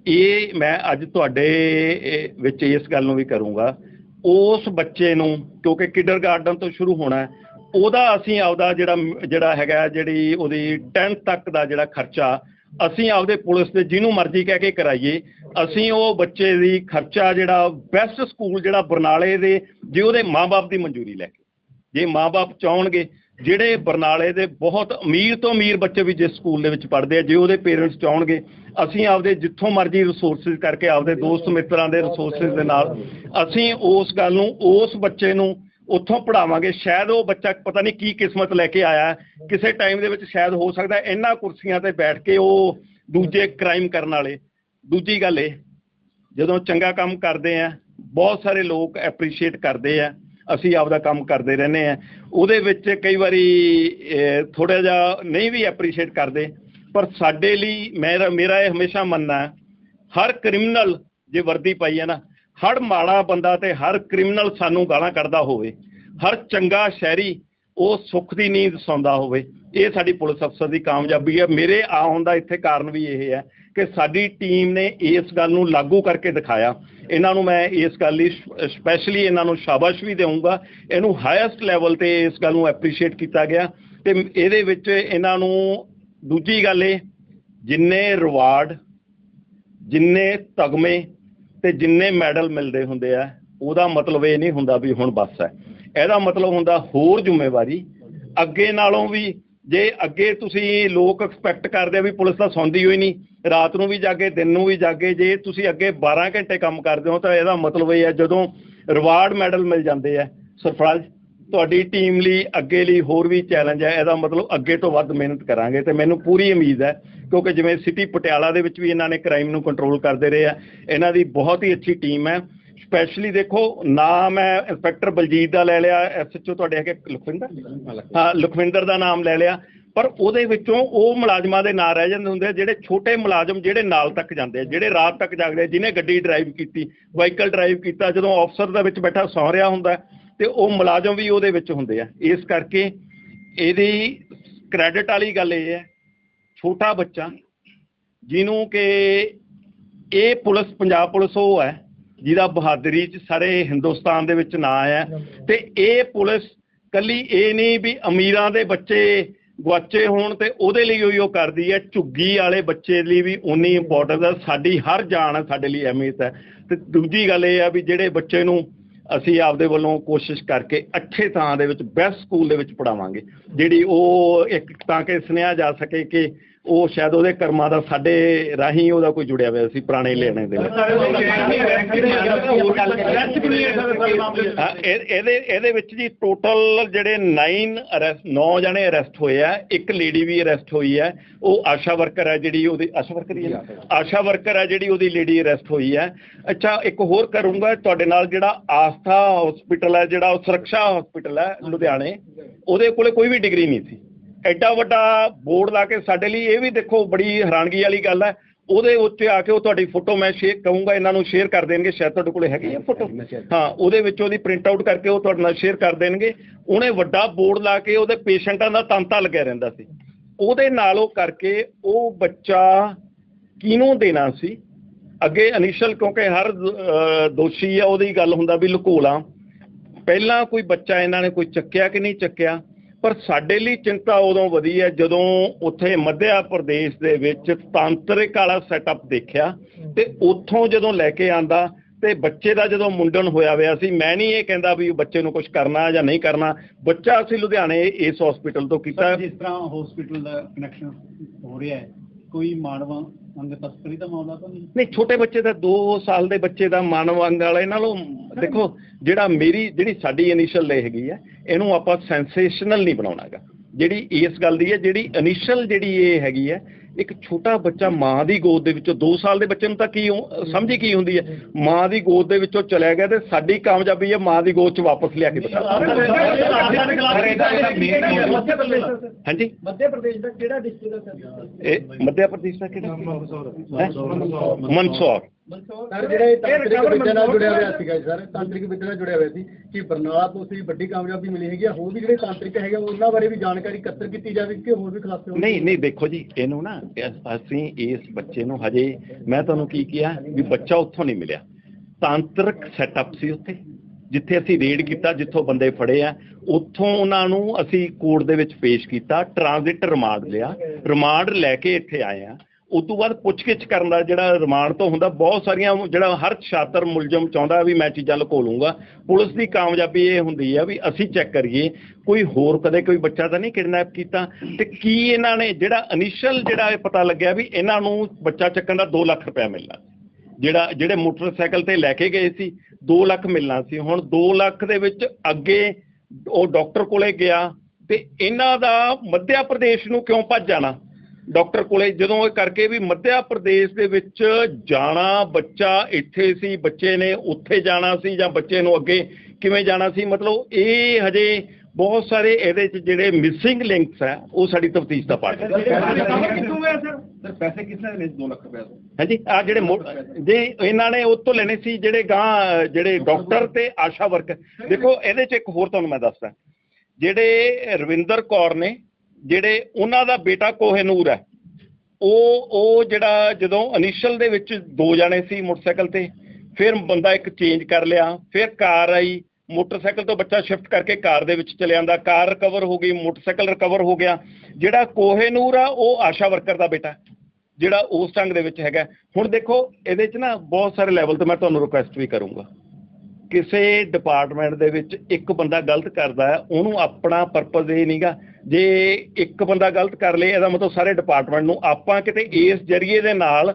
ਇਹ ਮੈਂ ਅੱਜ ਤੁਹਾਡੇ ਵਿੱਚ ਇਸ ਗੱਲ ਨੂੰ ਵੀ ਕਰੂੰਗਾ। ਉਸ ਬੱਚੇ ਨੂੰ, ਕਿਉਂਕਿ ਕਿਡਰਗਾਰਡਨ ਤੋਂ ਸ਼ੁਰੂ ਹੋਣਾ ਹੈ, ਉਹਦਾ ਅਸੀਂ ਆਪਦਾ ਜਿਹੜਾ ਜਿਹੜਾ ਹੈਗਾ, ਜਿਹੜੀ ਉਹਦੀ 10th ਤੱਕ ਦਾ ਜਿਹੜਾ ਖਰਚਾ, ਅਸੀਂ ਆਪਦੇ ਪੁਲਿਸ ਦੇ, ਜਿਹਨੂੰ ਮਰਜ਼ੀ ਕਹਿ ਕੇ ਕਰਾਈਏ, ਅਸੀਂ ਉਹ ਬੱਚੇ ਦੀ ਖਰਚਾ ਜਿਹੜਾ ਬੈਸਟ ਸਕੂਲ ਜਿਹੜਾ ਬਰਨਾਲੇ ਦੇ, ਜੇ ਉਹਦੇ ਮਾਪੇ ਦੀ ਮਨਜ਼ੂਰੀ ਲੈ ਕੇ, ਜੇ ਮਾਪੇ ਚਾਹਣਗੇ ਜਿਹੜੇ ਬਰਨਾਲੇ ਦੇ ਬਹੁਤ ਅਮੀਰ ਤੋਂ ਅਮੀਰ ਬੱਚੇ ਵੀ ਜਿਸ ਸਕੂਲ ਦੇ ਵਿੱਚ ਪੜ੍ਹਦੇ ਆ, ਜੇ ਉਹਦੇ ਪੇਰੈਂਟਸ ਚਾਹਣਗੇ ਅਸੀਂ ਆਪਦੇ ਜਿੱਥੋਂ ਮਰਜ਼ੀ ਰਿਸੋਰਸਿਸ ਕਰਕੇ ਆਪਦੇ ਦੋਸਤ ਮਿੱਤਰਾਂ ਦੇ ਰਿਸੋਰਸਿਸ ਦੇ ਨਾਲ, ਅਸੀਂ ਉਸ ਗੱਲ ਨੂੰ, ਉਸ ਬੱਚੇ ਨੂੰ ਉੱਥੋਂ ਪੜਾਵਾਂਗੇ ਸ਼ਾਇਦ ਉਹ ਬੱਚਾ ਪਤਾ ਨਹੀਂ ਕੀ ਕਿਸਮਤ ਲੈ ਕੇ ਆਇਆ ਕਿਸੇ ਟਾਈਮ ਦੇ ਵਿੱਚ ਸ਼ਾਇਦ ਹੋ ਸਕਦਾ ਇਹਨਾਂ ਕੁਰਸੀਆਂ ਤੇ ਬੈਠ ਕੇ ਉਹ ਦੂਜੇ ਕ੍ਰਾਈਮ ਕਰਨ ਵਾਲੇ। ਦੂਜੀ ਗੱਲ ਇਹ, ਜਦੋਂ ਚੰਗਾ ਕੰਮ ਕਰਦੇ ਆ, ਬਹੁਤ ਸਾਰੇ ਲੋਕ ਐਪਰੀਸ਼ੀਏਟ ਕਰਦੇ ਆ। ਅਸੀਂ ਆਪਦਾ ਕੰਮ ਕਰਦੇ ਰਹਿੰਦੇ ਆ ਉਹਦੇ ਵਿੱਚ ਕਈ ਵਾਰੀ ਥੋੜਾ ਜਿਹਾ ਨਹੀਂ ਵੀ ਐਪਰੀਸ਼ੀਏਟ ਕਰਦੇ, ਪਰ ਸਾਡੇ ਲਈ ਮੇਰਾ ਮੇਰਾ ਇਹ ਹਮੇਸ਼ਾ ਮੰਨਣਾ ਹੈ, ਹਰ ਕ੍ਰਿਮੀਨਲ ਜੇ ਵਰਦੀ ਪਾਈ ਹੈ ਨਾ, ਹਰ ਮਾੜਾ ਬੰਦਾ ਤੇ ਹਰ ਕ੍ਰਿਮੀਨਲ ਸਾਨੂੰ ਗਾਲਾਂ ਕੱਢਦਾ ਹੋਵੇ, ਹਰ ਚੰਗਾ ਸ਼ਹਿਰੀ ਉਹ ਸੁੱਖ ਦੀ ਨੀਂਦ ਸੌਂਦਾ ਹੋਵੇ, ਇਹ ਸਾਡੀ ਪੁਲਿਸ ਅਫਸਰ ਦੀ ਕਾਮਯਾਬੀ ਹੈ। ਮੇਰੇ ਆਉਣ ਦਾ ਇੱਥੇ ਕਾਰਨ ਵੀ ਇਹ ਹੈ ਕਿ ਸਾਡੀ ਟੀਮ ਨੇ ਇਸ ਗੱਲ ਨੂੰ ਲਾਗੂ ਕਰਕੇ ਦਿਖਾਇਆ। ਇਹਨਾਂ ਨੂੰ ਮੈਂ ਇਸ ਗੱਲ ਲਈ ਸਪੈਸ਼ਲੀ ਇਹਨਾਂ ਨੂੰ ਸ਼ਾਬਾਸ਼ ਵੀ ਦੇਵਾਂਗਾ ਇਹਨੂੰ ਹਾਈਐਸਟ ਲੈਵਲ ਤੇ ਇਸ ਗੱਲ ਨੂੰ ਐਪਰੀਸ਼ੀਏਟ ਕੀਤਾ ਗਿਆ ਤੇ ਇਹਦੇ ਵਿੱਚ ਇਹਨਾਂ ਨੂੰ ਦੂਜੀ ਗੱਲ ਇਹ, ਜਿੰਨੇ ਰਿਵਾਰਡ ਜਿੰਨੇ ਤਗਮੇ ਤੇ ਜਿੰਨੇ ਮੈਡਲ ਮਿਲਦੇ ਹੁੰਦੇ ਆ, ਉਹਦਾ ਮਤਲਬ ਇਹ ਨਹੀਂ ਹੁੰਦਾ ਵੀ ਹੁਣ ਬਸ ਹੈ। ਇਹਦਾ ਮਤਲਬ ਹੁੰਦਾ ਹੋਰ ਜ਼ਿੰਮੇਵਾਰੀ। ਅੱਗੇ ਨਾਲੋਂ ਵੀ ਜੇ ਅੱਗੇ ਤੁਸੀਂ ਲੋਕ ਐਕਸਪੈਕਟ ਕਰਦੇ ਆ ਵੀ ਪੁਲਿਸ ਤਾਂ ਸੌਂਦੀ ਹੋਈ ਨਹੀਂ, ਰਾਤ ਨੂੰ ਵੀ ਜਾਗੇ, ਦਿਨ ਨੂੰ ਵੀ ਜਾਗੇ, ਜੇ ਤੁਸੀਂ ਅੱਗੇ 12 ਘੰਟੇ ਕੰਮ ਕਰਦੇ ਹੋ ਤਾਂ ਇਹਦਾ ਮਤਲਬ ਇਹ ਹੈ ਜਦੋਂ ਰਿਵਾਰਡ ਮੈਡਲ ਮਿਲ ਜਾਂਦੇ ਆ। ਸਰਫਰਾਜ਼, ਤੁਹਾਡੀ ਟੀਮ ਲਈ, ਅੱਗੇ ਲਈ ਹੋਰ ਵੀ ਚੈਲੰਜ ਹੈ ਇਹਦਾ ਮਤਲਬ ਅੱਗੇ ਤੋਂ ਵੱਧ ਮਿਹਨਤ ਕਰਾਂਗੇ ਤੇ ਮੈਨੂੰ ਪੂਰੀ ਉਮੀਦ ਹੈ, ਕਿਉਂਕਿ ਜਿਵੇਂ ਸਿਟੀ ਪਟਿਆਲਾ ਦੇ ਵਿੱਚ ਵੀ ਇਹਨਾਂ ਨੇ ਕ੍ਰਾਈਮ ਨੂੰ ਕੰਟਰੋਲ ਕਰਦੇ ਰਹੇ ਆ, ਇਹਨਾਂ ਦੀ ਬਹੁਤ ਹੀ ਅੱਛੀ ਟੀਮ ਹੈ। ਸਪੈਸ਼ਲੀ ਦੇਖੋ ਨਾਮ ਹੈ ਇੰਸਪੈਕਟਰ ਬਲਜੀਤ ਦਾ ਲੈ ਲਿਆ ਐਸਐਚਓ ਤੁਹਾਡੇ ਹੈਗੇ ਲਖਵਿੰਦਰ? ਹਾਂ, ਲਖਵਿੰਦਰ ਦਾ ਨਾਮ ਲੈ ਲਿਆ। ਪਰ ਉਹਦੇ ਵਿੱਚੋਂ ਉਹ ਮੁਲਾਜ਼ਮਾਂ ਦੇ ਨਾਂ ਰਹਿ ਜਾਂਦੇ ਹੁੰਦੇ ਆ, ਜਿਹੜੇ ਛੋਟੇ ਮੁਲਾਜ਼ਮ ਜਿਹੜੇ ਨਾਲ ਤੱਕ ਜਾਂਦੇ ਆ, ਜਿਹੜੇ ਰਾਤ ਤੱਕ ਜਾਗਦੇ ਆ, ਜਿਹਨੇ ਗੱਡੀ ਡਰਾਈਵ ਕੀਤੀ ਵਾਹੀਕਲ ਡਰਾਈਵ ਕੀਤਾ, ਜਦੋਂ ਅਫਸਰ ਦੇ ਵਿੱਚ ਬੈਠਾ ਸੌਂ ਰਿਹਾ ਹੁੰਦਾ ਤੇ ਉਹ ਮੁਲਾਜ਼ਮ ਵੀ ਉਹਦੇ ਵਿੱਚ ਹੁੰਦੇ ਆ। ਇਸ ਕਰਕੇ ਇਹਦੀ ਕ੍ਰੈਡਿਟ ਵਾਲੀ ਗੱਲ ਇਹ ਹੈ, ਛੋਟਾ ਬੱਚਾ, ਜਿਹਨੂੰ ਕਿ ਇਹ ਪੁਲਿਸ, ਪੰਜਾਬ ਪੁਲਿਸ ਉਹ ਹੈ ਜਿਹਦਾ ਬਹਾਦਰੀ ਚ ਸਾਰੇ ਹਿੰਦੁਸਤਾਨ ਦੇ ਵਿੱਚ ਨਾਂ ਹੈ। ਤੇ ਇਹ ਪੁਲਿਸ ਕੱਲੀ ਇਹ ਨਹੀਂ ਵੀ ਅਮੀਰਾਂ ਦੇ ਬੱਚੇ ਗੁਆਚੇ ਹੋਣ ਤੇ ਉਹਦੇ ਲਈ ਉਹੀ ਉਹ ਕਰਦੀ ਹੈ। ਝੁੱਗੀ ਵਾਲੇ ਬੱਚੇ ਲਈ ਵੀ ਉਨੀ ਇੰਪੋਰਟੈਂਸ ਹੈ। ਸਾਡੀ ਹਰ ਜਾਨ ਹੈ ਸਾਡੇ ਲਈ ਅਹਿਮੀਅਤ ਹੈ। ਤੇ ਦੂਜੀ ਗੱਲ ਇਹ ਆ ਵੀ ਜਿਹੜੇ ਬੱਚੇ ਨੂੰ ਅਸੀਂ ਆਪਦੇ ਵੱਲੋਂ ਕੋਸ਼ਿਸ਼ ਕਰਕੇ ਅੱਛੇ ਥਾਂ ਦੇ ਵਿੱਚ ਬੈਸਟ ਸਕੂਲ ਦੇ ਵਿੱਚ ਪੜਾਵਾਂਗੇ ਜਿਹੜੀ ਉਹ ਇੱਕ ਤਾਂ ਕਿ ਸੁਨੇਹਾ ਜਾ ਸਕੇ ਕਿ ਉਹ ਸ਼ਾਇਦ ਉਹਦੇ ਕਰਮਾਂ ਦਾ ਸਾਡੇ ਰਾਹੀਂ ਉਹਦਾ ਕੋਈ ਜੁੜਿਆ ਹੋਇਆ ਸੀ ਪੁਰਾਣੇ ਲੈਣੇ ਦੇ ਇਹਦੇ ਇਹਦੇ ਵਿੱਚ ਜੀ ਟੋਟਲ ਜਿਹੜੇ 9 ਅਰੈਸਟ 9 ਜਣੇ ਅਰੈਸਟ ਹੋਏ ਆ ਇੱਕ ਲੇਡੀ ਵੀ ਅਰੈਸਟ ਹੋਈ ਹੈ ਉਹ ਆਸ਼ਾ ਵਰਕਰ ਹੈ ਜਿਹੜੀ ਉਹਦੀ ਆਸ਼ਾ ਵਰਕਰ ਹੀ? ਆਸ਼ਾ ਵਰਕਰ। ਹੈ ਜਿਹੜੀ ਉਹਦੀ ਲੇਡੀ ਅਰੈਸਟ ਹੋਈ ਹੈ ਅੱਛਾ ਇੱਕ ਹੋਰ ਕਰੂੰਗਾ ਤੁਹਾਡੇ ਨਾਲ ਜਿਹੜਾ ਆਸਥਾ ਹਸਪੀਟਲ ਹੈ ਜਿਹੜਾ ਉਹ ਸੁਰੱਖਿਆ ਹਸਪੀਟਲ ਹੈ ਲੁਧਿਆਣੇ ਉਹਦੇ ਕੋਲੇ ਕੋਈ ਵੀ ਡਿਗਰੀ ਨਹੀਂ ਸੀ। ਐਡਾ ਵੱਡਾ ਬੋਰਡ ਲਾ ਕੇ ਸਾਡੇ ਲਈ ਇਹ ਵੀ ਦੇਖੋ ਬੜੀ ਹੈਰਾਨਗੀ ਵਾਲੀ ਗੱਲ ਹੈ। ਉਹਦੇ ਉੱਤੇ ਆ ਕੇ ਉਹ ਤੁਹਾਡੀ ਫੋਟੋ ਮੈਂ ਸ਼ੇਅਰ ਕਹੂੰਗਾ ਇਹਨਾਂ ਨੂੰ ਸ਼ੇਅਰ ਕਰ ਦੇਣਗੇ ਸ਼ਾਇਦ ਤੁਹਾਡੇ ਕੋਲੇ ਹੈਗੀ ਹੈ ਫੋਟੋ? ਹਾਂ ਉਹਦੇ ਵਿੱਚ ਉਹਦੀ ਪ੍ਰਿੰਟ ਆਊਟ ਕਰਕੇ ਉਹ ਤੁਹਾਡੇ ਨਾਲ ਸ਼ੇਅਰ ਕਰ ਦੇਣਗੇ। ਉਹਨੇ ਵੱਡਾ ਬੋਰਡ ਲਾ ਕੇ ਉਹਦੇ ਪੇਸ਼ੈਂਟਾਂ ਦਾ ਤਾਂਤਾ ਲੱਗਿਆ ਰਹਿੰਦਾ ਸੀ। ਉਹਦੇ ਨਾਲ ਉਹ ਕਰਕੇ ਉਹ ਬੱਚਾ ਕਿਹਨੂੰ ਦੇਣਾ ਸੀ? ਅੱਗੇ ਇਨੀਸ਼ੀਅਲ ਕਿਉਂਕਿ ਹਰ ਦੋਸ਼ੀ ਆ ਉਹਦੀ ਗੱਲ ਹੁੰਦਾ ਵੀ ਲੁਕੋਲਾ। ਪਹਿਲਾਂ ਕੋਈ ਬੱਚਾ ਇਹਨਾਂ ਨੇ ਕੋਈ ਚੱਕਿਆ ਕਿ ਨਹੀਂ ਚੱਕਿਆ? ਪਰ ਸਾਡੇ ਲਈ ਚਿੰਤਾ ਉਦੋਂ ਵਧੀ ਹੈ ਜਦੋਂ ਉੱਥੇ ਮੱਧਿਆ ਪ੍ਰਦੇਸ਼ ਦੇ ਵਿੱਚ ਤਾਂਤਰਿਕ ਵਾਲਾ ਸੈਟਅਪ ਦੇਖਿਆ ਤੇ ਉੱਥੋਂ ਜਦੋਂ ਲੈ ਕੇ ਆਂਦਾ ਤੇ ਬੱਚੇ ਦਾ ਜਦੋਂ ਮੁੰਡਨ ਹੋਇਆ ਹੋਇਆ ਸੀ, ਮੈਂ ਨਹੀਂ ਇਹ ਕਹਿੰਦਾ ਵੀ ਬੱਚੇ ਨੂੰ ਕੁਝ ਕਰਨਾ ਜਾਂ ਨਹੀਂ ਕਰਨਾ। ਬੱਚਾ ਅਸੀਂ ਲੁਧਿਆਣੇ ਇਸ ਹਸਪੀਟਲ ਤੋਂ ਕੀਤਾ। ਜਿਸ ਤਰ੍ਹਾਂ ਹਸਪੀਟਲ ਦਾ ਕਨੈਕਸ਼ਨ ਹੋ ਰਿਹਾ ਹੈ, ਕੋਈ ਮਾਨਵ ਅੰਗ ਤਸਕਰੀ ਦਾ ਮਾਮਲਾ ਤਾਂ ਨਹੀਂ। ਨਹੀਂ, ਛੋਟੇ ਬੱਚੇ ਦਾ 2 ਸਾਲ ਦੇ ਬੱਚੇ ਦਾ ਮਾਨਵ ਅੰਗ ਵਾਲੇ ਨਾਲੋਂ, ਦੇਖੋ, ਜਿਹੜਾ ਮੇਰੀ, ਜਿਹੜੀ ਸਾਡੀ ਇਨੀਸ਼ੀਅਲ ਲੈ ਹੈਗੀ ਆ ਇਹਨੂੰ ਆਪਾਂ ਸੈਂਸੇਸ਼ਨਲ ਨਹੀਂ ਬਣਾਉਣਾਗਾ ਜਿਹੜੀ ਇਸ ਗੱਲ ਦੀ ਹੈ, ਜਿਹੜੀ ਇਨੀਸ਼ੀਅਲ ਜਿਹੜੀ ਇਹ ਹੈਗੀ ਹੈ ਇੱਕ ਛੋਟਾ ਬੱਚਾ ਮਾਂ ਦੀ ਗੋਦ ਦੇ ਵਿੱਚੋਂ 2 ਸਾਲ ਦੇ ਬੱਚੇ ਨੂੰ ਤਾਂ ਕੀ ਉਹ- ਸਮਝ ਕੀ ਹੁੰਦੀ ਹੈ? ਮਾਂ ਦੀ ਗੋਦ ਦੇ ਵਿੱਚੋਂ ਚਲਿਆ ਗਿਆ ਤੇ ਸਾਡੀ ਕਾਮਯਾਬੀ ਹੈ ਮਾਂ ਦੀ ਗੋਦ 'ਚ ਵਾਪਸ ਲਿਆ ਕੇ ਬਿਠਾ ਹਾਂਜੀ? ਮੱਧ ਪ੍ਰਦੇਸ਼ ਦਾ ਕਿਹੜਾ ਡਿਸਟ੍ਰਿਕਟ ਹੈ ਇਹ ਮੱਧ ਪ੍ਰਦੇਸ਼ ਦਾ ਕਿਹੜਾ? ਮਨਸੌਰ ਸਰ ਜਿਹੜਾ ਇਹ ਤਾਂਤਰਿਕ ਵਿਦਿਆ ਨਾਲ ਜੁੜਿਆ ਹੋਇਆ ਸੀਗਾ ਜੀ ਸਰ ਤਾਂਤਰਿਕ ਵਿਦਿਆ ਨਾਲ ਜੁੜਿਆ ਹੋਇਆ ਸੀ ਕਿ ਬਰਨਾਲਾ ਤੋਂ ਸੀ ਵੱਡੀ ਕਾਮਯਾਬੀ ਮਿਲੀ ਹੈਗੀ ਆ ਹੋਰ ਵੀ ਜਿਹੜੇ ਤਾਂਤਰਿਕ ਹੈਗੇ ਉਹਨਾਂ ਬਾਰੇ ਵੀ ਜਾਣਕਾਰੀ ਇਕੱਤਰ ਕੀਤੀ ਜਾਵੇ ਕਿ ਹੋਰ ਵੀ ਖੁਲਾਸੇ ਹੋਣ। ਨਹੀਂ ਨਹੀਂ ਦੇਖੋ ਜੀ ਇਹਨੂੰ ਨਾ ਅਸੀਂ ਇਸ ਬੱਚੇ ਨੂੰ ਹਜੇ ਮੈਂ ਤੁਹਾਨੂੰ ਕੀ ਕਿਹਾ ਵੀ ਬੱਚਾ ਉੱਥੋਂ ਨਹੀਂ ਮਿਲਿਆ। ਤਾਂਤਰਿਕ ਸੈਟਅਪ ਸੀ ਉੱਥੇ ਜਿੱਥੇ ਅਸੀਂ ਰੇਡ ਕੀਤਾ ਜਿੱਥੋਂ ਬੰਦੇ ਫੜੇ ਆ ਉੱਥੋਂ ਉਹਨਾਂ ਨੂੰ ਅਸੀਂ ਕੋਰਟ ਦੇ ਵਿੱਚ ਪੇਸ਼ ਕੀਤਾ ਟ੍ਰਾਂਜ਼ਿਟ ਰਿਮਾਂਡ ਲਿਆ ਰਿਮਾਂਡ ਲੈ ਕੇ ਇੱਥੇ ਆਏ ਆ। ਉਸ ਤੋਂ ਬਾਅਦ ਪੁੱਛਗਿੱਛ ਕਰਨ ਦਾ ਜਿਹੜਾ ਰਿਮਾਂਡ ਤੋਂ ਹੁੰਦਾ, ਬਹੁਤ ਸਾਰੀਆਂ ਜਿਹੜਾ ਹਰ ਛਾਤਰ ਮੁਲਜ਼ਮ ਚਾਹੁੰਦਾ ਵੀ ਮੈਂ ਚੀਜ਼ਾਂ ਲੁਕੋ ਲੂੰਗਾ ਪੁਲਿਸ ਦੀ ਕਾਮਯਾਬੀ ਇਹ ਹੁੰਦੀ ਆ ਵੀ ਅਸੀਂ ਚੈੱਕ ਕਰੀਏ, ਕੋਈ ਹੋਰ ਕਦੇ ਕੋਈ ਬੱਚਾ ਤਾਂ ਨਹੀਂ ਕਿਡਨੈਪ ਕੀਤਾ? ਤੇ ਕੀ ਇਹਨਾਂ ਨੇ ਜਿਹੜਾ ਇਨੀਸ਼ੀਅਲ ਜਿਹੜਾ ਇਹ ਪਤਾ ਲੱਗਿਆ ਵੀ ਇਹਨਾਂ ਨੂੰ ਬੱਚਾ ਚੱਕਣ ਦਾ 2 ਲੱਖ ਰੁਪਇਆ ਮਿਲਣਾ ਜਿਹੜਾ, ਜਿਹੜੇ ਮੋਟਰਸਾਈਕਲ ਤੇ ਲੈ ਕੇ ਗਏ ਸੀ 2 ਲੱਖ ਮਿਲਣਾ ਸੀ। ਹੁਣ 2 ਲੱਖ ਦੇ ਵਿੱਚ ਅੱਗੇ ਉਹ ਡਾਕਟਰ ਕੋਲੇ ਗਿਆ ਤੇ ਇਹਨਾਂ ਦਾ ਮੱਧਿਆ ਪ੍ਰਦੇਸ਼ ਨੂੰ ਕਿਉਂ ਭੱਜ ਜਾਣਾ? ਡਾਕਟਰ ਕੋਲੇ ਜਦੋਂ ਇਹ ਕਰਕੇ ਵੀ ਮੱਧਿਆ ਪ੍ਰਦੇਸ਼ ਦੇ ਵਿੱਚ ਜਾਣਾ ਬੱਚਾ ਇੱਥੇ ਸੀ ਬੱਚੇ ਨੇ ਉੱਥੇ ਜਾਣਾ ਸੀ ਜਾਂ ਬੱਚੇ ਨੂੰ ਅੱਗੇ ਕਿਵੇਂ ਜਾਣਾ ਸੀ ਮਤਲਬ ਇਹ ਹਜੇ ਬਹੁਤ ਸਾਰੇ ਇਹਦੇ ਚ ਜਿਹੜੇ ਮਿਸਿੰਗ ਲਿੰਕਸ ਹੈ ਉਹ ਸਾਡੀ ਤਫਤੀਸ਼ ਦਾ ਪਾਰਟ ਹੈ। ਸਰ ਪੈਸੇ ਕਿਸ ਨੇ 2 ਲੱਖ ਰੁਪਏ ਹਾਂਜੀ ਆ ਜਿਹੜੇ ਜੇ ਇਹਨਾਂ ਨੇ ਉਹ ਤੋਂ ਲੈਣੇ ਸੀ ਜਿਹੜੇ ਗਾਂ ਜਿਹੜੇ ਡਾਕਟਰ ਤੇ ਆਸ਼ਾ ਵਰਕਰ। ਦੇਖੋ ਇਹਦੇ ਚ ਇੱਕ ਹੋਰ ਤੁਹਾਨੂੰ ਮੈਂ ਦੱਸਦਾ। ਜਿਹੜੇ ਰਵਿੰਦਰ ਕੌਰ ਨੇ ਜਿਹੜੇ ਉਹਨਾਂ ਦਾ ਬੇਟਾ ਕੋਹਨੂਰ ਹੈ, ਉਹ ਉਹ ਜਿਹੜਾ ਜਦੋਂ ਇਨੀਸ਼ੀਅਲ ਦੇ ਵਿੱਚ ਦੋ ਜਾਣੇ ਸੀ ਮੋਟਰਸਾਈਕਲ ਤੇ, ਫਿਰ ਬੰਦਾ ਇੱਕ ਚੇਂਜ ਕਰ ਲਿਆ, ਫਿਰ ਕਾਰ ਆਈ, ਮੋਟਰਸਾਈਕਲ ਤੋਂ ਬੱਚਾ ਸ਼ਿਫਟ ਕਰਕੇ ਕਾਰ ਦੇ ਵਿੱਚ ਚਲੇ ਜਾਂਦਾ, ਕਾਰ ਰਿਕਵਰ ਹੋ ਗਈ, ਮੋਟਰਸਾਈਕਲ ਰਿਕਵਰ ਹੋ ਗਿਆ। ਜਿਹੜਾ ਕੋਹਨੂਰ ਆ, ਉਹ ਆਸ਼ਾ ਵਰਕਰ ਦਾ ਬੇਟਾ, ਜਿਹੜਾ ਉਸ ਢੰਗ ਦੇ ਵਿੱਚ ਹੈਗਾ। ਹੁਣ ਦੇਖੋ, ਇਹਦੇ 'ਚ ਨਾ ਬਹੁਤ ਸਾਰੇ ਲੈਵਲ ਤੇ ਮੈਂ ਤੁਹਾਨੂੰ ਰਿਕੁਐਸਟ ਵੀ ਕਰੂੰਗਾ। ਕਿਸੇ ਡਿਪਾਰਟਮੈਂਟ ਦੇ ਵਿੱਚ ਇੱਕ ਬੰਦਾ ਗਲਤ ਕਰਦਾ ਹੈ, ਉਹਨੂੰ ਆਪਣਾ ਪਰਪਸ ਇਹ ਨਹੀਂਗਾ ਜੇ ਇੱਕ ਬੰਦਾ ਗਲਤ ਕਰ ਲੇ ਇਹਦਾ ਮਤਲਬ ਸਾਰੇ ਡਿਪਾਰਟਮੈਂਟ ਨੂੰ ਆਪਾਂ ਕਿਤੇ ਇਸ ਜਰੀਏ ਦੇ ਨਾਲ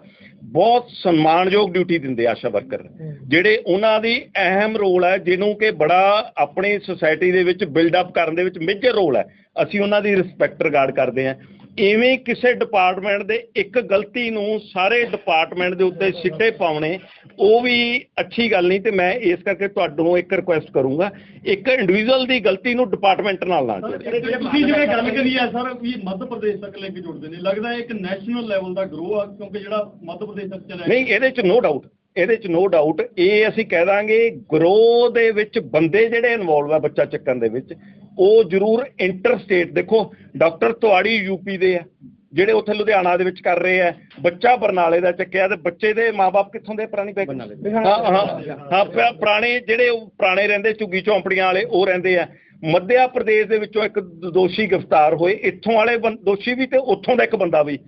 ਬਹੁਤ ਸਨਮਾਨਯੋਗ ਡਿਊਟੀ ਦਿੰਦੇ ਆਸ਼ਾ ਵਰਕਰ। ਜਿਹੜੇ ਉਹਨਾਂ ਦੀ ਅਹਿਮ ਰੋਲ ਹੈ ਜਿਹਨੂੰ ਕਿ ਬੜਾ ਆਪਣੀ ਸੁਸਾਇਟੀ ਦੇ ਵਿੱਚ ਬਿਲਡ ਅਪ ਕਰਨ ਦੇ ਵਿੱਚ ਮੇਜਰ ਰੋਲ ਹੈ ਅਸੀਂ ਉਹਨਾਂ ਦੀ ਰਿਸਪੈਕਟ ਰਿਗਾਰਡ ਕਰਦੇ ਹਾਂ ਇਵੇਂ ਕਿਸੇ ਡਿਪਾਰਟਮੈਂਟ ਦੇ ਇੱਕ ਗਲਤੀ ਨੂੰ ਸਾਰੇ ਡਿਪਾਰਟਮੈਂਟ ਦੇ ਉੱਤੇ ਸਿੱਟੇ ਪਾਉਣੇ ਉਹ ਵੀ ਅੱਛੀ ਗੱਲ ਨਹੀਂ ਤੇ ਮੈਂ ਇਸ ਕਰਕੇ ਤੁਹਾਨੂੰ ਇੱਕ ਰਿਕੁਐਸਟ ਕਰੂੰਗਾ ਇੱਕ ਇੰਡੀਵਿਜੂਅਲ ਦੀ ਗਲਤੀ ਨੂੰ ਡਿਪਾਰਟਮੈਂਟ ਨਾਲ ਨਾ ਜੋੜੋ ਤੁਸੀਂ ਜਿਵੇਂ ਗੱਲ ਕਰੀ ਆ ਸਰ ਵੀ ਮੱਧ ਪ੍ਰਦੇਸ਼ ਤੱਕ ਲੈ ਕੇ ਜੁੜਦੇ ਨੇ ਲੱਗਦਾ ਇੱਕ ਨੈਸ਼ਨਲ ਲੈਵਲ ਦਾ ਗਰੋ ਆ ਕਿਉਂਕਿ ਜਿਹੜਾ ਮੱਧ ਪ੍ਰਦੇਸ਼ ਤੱਕ ਚਲਾ ਨਹੀਂ ਇਹਦੇ ਚ ਨੋ ਡਾਊਟ ਇਹਦੇ ਚ ਨੋ ਡਾਊਟ ਇਹ ਅਸੀਂ ਕਹਿ ਦਾਂਗੇ ਗਰੋ ਦੇ ਵਿੱਚ ਬੰਦੇ ਜਿਹੜੇ ਇਨਵੋਲਵ ਆ ਬੱਚਾ ਚੱਕਣ ਦੇ ਵਿੱਚ ਉਹ ਜ਼ਰੂਰ ਇੰਟਰ ਸਟੇਟ ਦੇਖੋ ਡਾਕਟਰ ਤੁਹਾਡੀ ਯੂਪੀ ਦੇ ਆ ਜਿਹੜੇ ਉੱਥੇ ਲੁਧਿਆਣਾ ਦੇ ਵਿੱਚ ਕਰ ਰਹੇ ਆ ਬੱਚਾ ਬਰਨਾਲੇ ਦਾ ਚੱਕਿਆ ਤੇ ਬੱਚੇ ਦੇ ਮਾਪੇ ਕਿੱਥੋਂ ਦੇ ਪੁਰਾਣੀ ਬੈਕ ਹਾਂ ਹਾਂ ਹਾਂ ਪੁਰਾਣੇ ਜਿਹੜੇ ਉਹ ਪੁਰਾਣੇ ਰਹਿੰਦੇ ਝੁੱਗੀ ਝੌਂਪੜੀਆਂ ਵਾਲੇ ਉਹ ਰਹਿੰਦੇ ਆ। ਮੱਧਿਆ ਪ੍ਰਦੇਸ਼ ਦੇ ਵਿੱਚੋਂ ਇੱਕ ਦੋਸ਼ੀ ਗ੍ਰਿਫਤਾਰ ਹੋਏ ਇੱਥੋਂ ਵਾਲੇ ਬੰ- ਦੋਸ਼ੀ ਵੀ ਤੇ ਉੱਥੋਂ ਦਾ ਇੱਕ ਬੰਦਾ ਵੀ।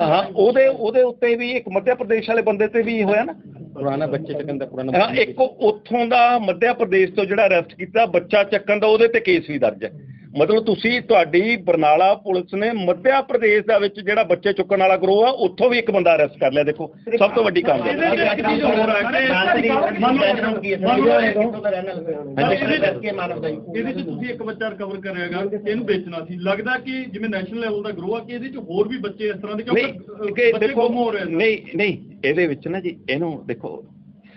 ਹਾਂ ਉਹਦੇ ਉਹਦੇ ਉੱਤੇ ਵੀ ਇੱਕ ਮੱਧਿਆ ਪ੍ਰਦੇਸ਼ ਵਾਲੇ ਬੰਦੇ ਤੇ ਵੀ ਹੋਇਆ ਨਾ? ਪੁਰਾਣਾ ਬੱਚੇ ਚੱਕਣ ਦਾ ਪੁਰਾਣਾ ਹਾਂ ਇੱਕ ਉੱਥੋਂ ਦਾ ਮੱਧਿਆ ਪ੍ਰਦੇਸ਼ ਤੋਂ ਜਿਹੜਾ ਅਰੈਸਟ ਕੀਤਾ ਬੱਚਾ ਚੱਕਣ ਦਾ ਉਹਦੇ ਤੇ ਕੇਸ ਵੀ ਦਰਜ ਹੈ। ਮਤਲਬ ਤੁਸੀਂ ਤੁਹਾਡੀ ਬਰਨਾਲਾ ਪੁਲਿਸ ਨੇ ਮੱਧਿਆ ਪ੍ਰਦੇਸ਼ ਦਾ ਵਿੱਚ ਜਿਹੜਾ ਬੱਚੇ ਚੁੱਕਣ ਵਾਲਾ ਗਰੋਹ ਆ ਉੱਥੋਂ ਵੀ ਇੱਕ ਬੰਦਾ ਅਰੈਸਟ ਕਰ ਲਿਆ ਦੇਖੋ ਸਭ ਤੋਂ ਵੱਡੀ ਕਾਮਯਾਬੀ ਇਹਦੇ ਚ ਤੁਸੀਂ ਇੱਕ ਬੱਚਾ ਰਿਕਵਰ ਕਰਿਆਗਾ ਇਹਨੂੰ ਵੇਚਣਾ ਸੀ ਲੱਗਦਾ ਕਿ ਜਿਵੇਂ ਨੈਸ਼ਨਲ ਲੈਵਲ ਦਾ ਗਰੋਹ ਆ ਕਿ ਇਹਦੇ ਚ ਹੋਰ ਵੀ ਬੱਚੇ ਇਸ ਤਰ੍ਹਾਂ ਦੇ ਨਹੀਂ ਕਿਉਂਕਿ ਕਿ ਬੱਚੇ ਦੇਖੋ ਗੁੰਮ ਹੋ ਰਹੇ ਨੇ ਨਹੀਂ ਨਹੀਂ ਇਹਦੇ ਵਿੱਚ ਨਾ ਜੀ ਇਹਨੂੰ ਦੇਖੋ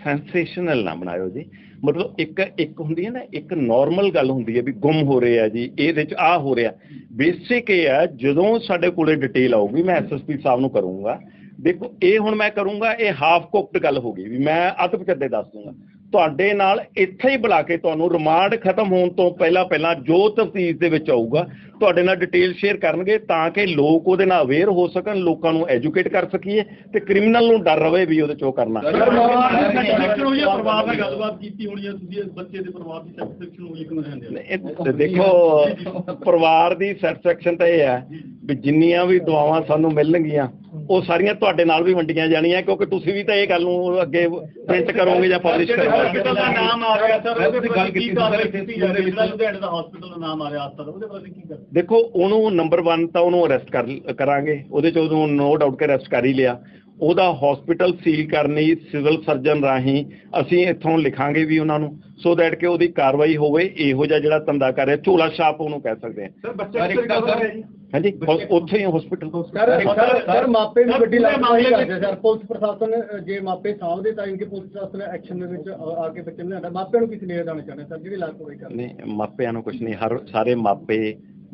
ਸੈਂਸੇਸ਼ਨਲ ਨਾ ਬਣਾਇਓ ਜੀ। ਮਤਲਬ ਇੱਕ ਇੱਕ ਹੁੰਦੀ ਹੈ ਨਾ, ਇੱਕ ਨਾਰਮਲ ਗੱਲ ਹੁੰਦੀ ਹੈ ਵੀ ਗੁੰਮ ਹੋ ਰਹੇ ਆ ਜੀ ਇਹਦੇ ਚ ਆ ਹੋ ਰਿਹਾ। ਬੇਸਿਕ ਇਹ ਆ, ਜਦੋਂ ਸਾਡੇ ਕੋਲੇ ਡਿਟੇਲ ਆਊਗੀ, ਮੈਂ ਐਸਐਸਪੀ ਸਾਹਿਬ ਨੂੰ ਕਰੂੰਗਾ। ਦੇਖੋ, ਇਹ ਹੁਣ ਮੈਂ ਕਰੂੰਗਾ, ਇਹ ਹਾਫ ਕੁਕਡ ਗੱਲ ਹੋ ਗਈ ਵੀ ਮੈਂ ਅੱਧ ਪਚੱਦੇ ਦੱਸ ਦੂੰਗਾ। ਤੁਹਾਡੇ ਨਾਲ ਇੱਥੇ ਹੀ ਬੁਲਾ ਕੇ ਤੁਹਾਨੂੰ ਰਿਮਾਂਡ ਖਤਮ ਹੋਣ ਤੋਂ ਪਹਿਲਾਂ ਪਹਿਲਾਂ ਜੋ ਤਫਤੀਸ਼ ਦੇ ਵਿੱਚ ਆਊਗਾ ਤੁਹਾਡੇ ਨਾਲ ਡਿਟੇਲ ਸ਼ੇਅਰ ਕਰਨਗੇ ਤਾਂ ਕਿ ਲੋਕ ਉਹਦੇ ਨਾਲ ਅਵੇਅਰ ਹੋ ਸਕਣ ਲੋਕਾਂ ਨੂੰ ਐਜੂਕੇਟ ਕਰ ਸਕੀਏ ਤੇ ਕ੍ਰਿਮੀਨਲ ਨੂੰ ਡਰ ਰਵੇ ਵੀ ਉਹਦੇ ਚੋਂ ਕਰਨਾ। ਪਰਿਵਾਰ ਦੀ ਸੈਟੀਸਫੈਕਸ਼ਨ ਹੋਈ ਹੈ ਪਰਿਵਾਰ ਨਾਲ ਗੱਲਬਾਤ ਕੀਤੀ ਹੋਣੀ ਹੈ ਤੁਸੀਂ ਇਸ ਬੱਚੇ ਦੇ ਪਰਿਵਾਰ ਦੀ ਸੈਟੀਸਫੈਕਸ਼ਨ ਹੋਈ ਕਿਉਂ ਰਹਿੰਦੇ ਇਹ ਦੇਖੋ ਪਰਿਵਾਰ ਦੀ ਸੈਟੀਸਫੈਕਸ਼ਨ ਤਾਂ ਇਹ ਹੈ ਵੀ ਜਿੰਨੀਆਂ ਵੀ ਦੁਆਵਾਂ ਸਾਨੂੰ ਮਿਲਣਗੀਆਂ ਉਹ ਸਾਰੀਆਂ ਤੁਹਾਡੇ ਨਾਲ ਵੀ ਵੰਡੀਆਂ ਜਾਣੀਆਂ ਕਿਉਂਕਿ ਤੁਸੀਂ ਵੀ ਤਾਂ ਇਹ ਗੱਲ ਨੂੰ ਅੱਗੇ ਪ੍ਰਿੰਟ ਕਰੋਗੇ ਜਾਂ ਪਬਲਿਸ਼ ਕਰੋਗੇ। ਹਸਪੀਟਲ ਦਾ ਨਾਮ ਆ ਰਿਹਾ ਸਰ ਉਹਦੇ ਗੱਲ ਕੀਤੀ ਜਾ ਰਹੀ ਹੈ ਲੁਧਿਆਣੇ ਦਾ ਹਸਪੀਟਲ ਦਾ ਨਾਮ ਆ ਰਿਹਾ ਹਸਪਤਾਲ ਉਹਦੇ ਪ੍ਰਤੀ ਕੀ ਕਰ ਦੇਖੋ ਉਹਨੂੰ ਨੰਬਰ 1 ਤਾਂ ਉਹਨੂੰ ਅਰੈਸਟ ਕਰ ਕਰਾਂਗੇ। ਉਹਦੇ ਚ ਉਹਨੂੰ ਨੋ ਡਾਊਟ ਕੇ ਅਰੈਸਟ ਕਰ ਹੀ ਲਿਆ। ਉਹਦਾ ਹਸਪੀਟਲ ਸੀਲ ਕਰਨੀ ਸਿਵਲ ਸਰਜਨ ਰਾਹੀਂ ਅਸੀਂ ਇੱਥੋਂ ਲਿਖਾਂਗੇ ਵੀ ਉਹਨਾਂ ਨੂੰ ਸੋ ਦੈਟ ਕਿ ਉਹਦੀ ਕਾਰਵਾਈ ਹੋਵੇ ਇਹੋ ਜਿਹਾ ਜਿਹੜਾ ਧੰਦਾ ਕਰ ਰਿਹਾ ਝੋਲਾ ਛਾਪ ਉਹਨੂੰ ਕਹਿ ਸਕਦੇ ਹਾਂ। ਸਰ ਬੱਚਾ ਰਿਕਵਰ ਹੈ ਜੀ? ਹਾਂਜੀ ਉੱਥੇ ਹੀ ਹਸਪੀਟਲ ਸਰ ਸਰ ਸਰ ਮਾਪੇ ਪੂਰੇ ਲਾਪਰਵਾਹੀ ਮਾਮਲੇ ਕਰਦੇ ਸਰ ਪੁਲਿਸ ਪ੍ਰਸ਼ਾਸਨ ਜੇ ਮਾਪੇ ਸਾਹਮਣੇ ਤਾਂ ਇਨਕੇ ਪੁਲਿਸ ਪ੍ਰਸ਼ਾਸਨ ਐਕਸ਼ਨ ਦੇ ਵਿੱਚ ਆ ਕੇ ਬੱਚੇ ਨੂੰ ਲਿਆਂਦਾ। ਮਾਪਿਆਂ ਨੂੰ ਕਿਸ ਨੇ ਜਾਣਾ ਚਾਹੁੰਦੇ ਸਰ ਜਿਹੜੀ ਲਾਪਰਵਾਹੀ ਕਰਦੇ ਨਹੀਂ ਮਾਪਿਆਂ ਨੂੰ ਕੁਝ ਨਹੀਂ ਹਰ ਸਾਰੇ ਮਾਪੇ